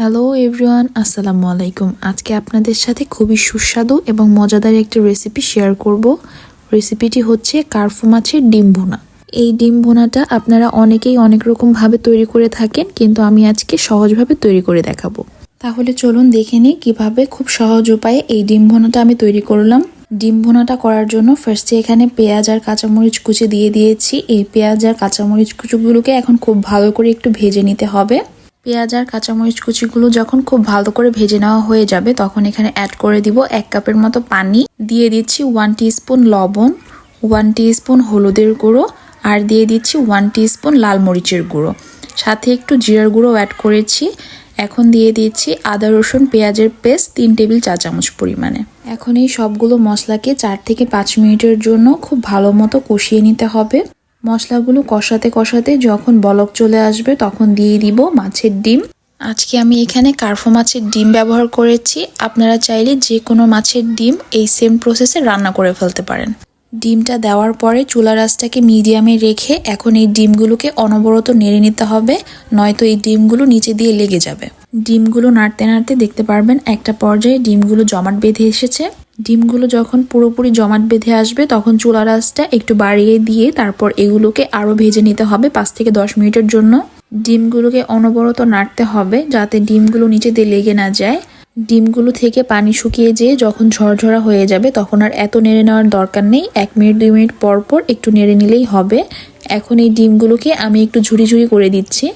Hello everyone আসসালামু আলাইকুম আজকে আপনাদের সাথে খুবই সুস্বাদু এবং মজাদার একটি রেসিপি শেয়ার করব। রেসিপিটি হচ্ছে কার্ফু মাছের ডিম ভুনা। এই ডিম ভুনাটা আপনারা অনেকেই অনেক রকমভাবে তৈরি করে থাকেন, কিন্তু আমি আজকে সহজভাবে তৈরি করে দেখাবো। তাহলে চলুন দেখে নিই কীভাবে খুব সহজ উপায়ে এই ডিম ভুনাটা আমি তৈরি করলাম। ডিম ভুনাটা করার জন্য ফার্স্টে এখানে পেঁয়াজ আর কাঁচামরিচ কুচি দিয়ে দিয়েছি। এই পেঁয়াজ আর কাঁচামরিচ কুচিগুলোকে এখন খুব ভালো করে একটু ভেজে নিতে হবে। পেঁয়াজ আর কাঁচামরিচ কুচিগুলো যখন খুব ভালো করে ভেজে নেওয়া হয়ে যাবে, তখন এখানে অ্যাড করে দিব এক কাপের মতো পানি। দিয়ে দিচ্ছি ওয়ান স্পুন লবণ ওয়ান স্পুন হলুদের গুঁড়ো, আর দিয়ে দিচ্ছি ওয়ান স্পুন লাল মরিচের গুঁড়ো। সাথে একটু জিরার গুঁড়ো অ্যাড করেছি। এখন দিয়ে দিচ্ছি আদা, রসুন, পেঁয়াজের পেস্ট তিন টেবিল চা চামচ পরিমাণে। এখন এই সবগুলো মশলাকে চার থেকে পাঁচ মিনিটের জন্য খুব ভালো মতো কষিয়ে নিতে হবে। মশলাগুলো কষাতে কষাতে যখন বলক চলে আসবে, তখন দিয়ে দিব মাছের ডিম। আজকে আমি এখানে কার্ফো মাছের ডিম ব্যবহার করেছি। আপনারা চাইলে যে কোনো মাছের ডিম এই সেম প্রসেসে রান্না করে ফেলতে পারেন। ডিমটা দেওয়ার পরে চুলা রাসটাকে মিডিয়ামে রেখে এখন এই ডিমগুলোকে অনবরত নেড়ে নিতে হবে, নয়তো এই ডিমগুলো নিচে দিয়ে লেগে যাবে। ডিমগুলো নাড়তে নাড়তে দেখতে পারবেন একটা পর্যায়ে ডিমগুলো জমাট বেঁধে এসেছে। ডিমগুলো যখন পুরোপুরি জমাট বেঁধে আসবে, তখন চুলা রাসটা একটু বাড়িয়ে দিয়ে তারপর এগুলোকে আরও ভেজে নিতে হবে পাঁচ থেকে দশ মিনিটের জন্য। ডিমগুলোকে অনবরত নাড়তে হবে যাতে ডিমগুলো নিচেতে লেগে না যায়। ডিমগুলো থেকে পানি শুকিয়ে যেয়ে যখন ঝরঝরা হয়ে যাবে, তখন আর এত নেড়ে নেওয়ার দরকার নেই। এক মিনিট, দুই মিনিট পর পর একটু নেড়ে নিলেই হবে। এখন এই ডিমগুলোকে আমি একটু ঝুড়ি ঝুড়ি করে দিচ্ছি।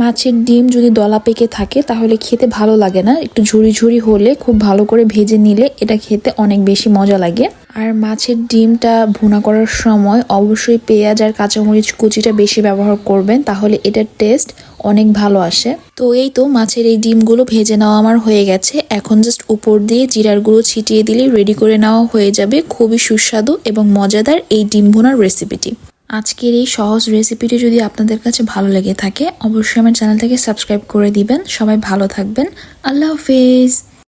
মাছের ডিম যদি দলা পেকে থাকে, তাহলে খেতে ভালো লাগে না। একটু ঝুড়ি ঝুড়ি হলে খুব ভালো করে ভেজে নিলে এটা খেতে অনেক বেশি মজা লাগে। আর মাছের ডিমটা ভুনা করার সময় অবশ্যই পেঁয়াজ আর কাঁচামরিচ কুচিটা বেশি ব্যবহার করবেন, তাহলে এটার টেস্ট অনেক ভালো আসে। তো এই তো মাছের এই ডিমগুলো ভেজে নেওয়া আমার হয়ে গেছে। এখন জাস্ট উপর দিয়ে জিরার গুঁড়ো ছিটিয়ে দিলেই রেডি করে নেওয়া হয়ে যাবে। খুবই সুস্বাদু এবং মজাদার এই ডিম ভুনার রেসিপিটি। আজকের এই সহজ রেসিপিটি যদি আপনাদের কাছে ভালো লেগে থাকে, অবশ্যই আমার চ্যানেলটাকে সাবস্ক্রাইব করে দিবেন। সবাই ভালো থাকবেন। আল্লাহ হাফিজ।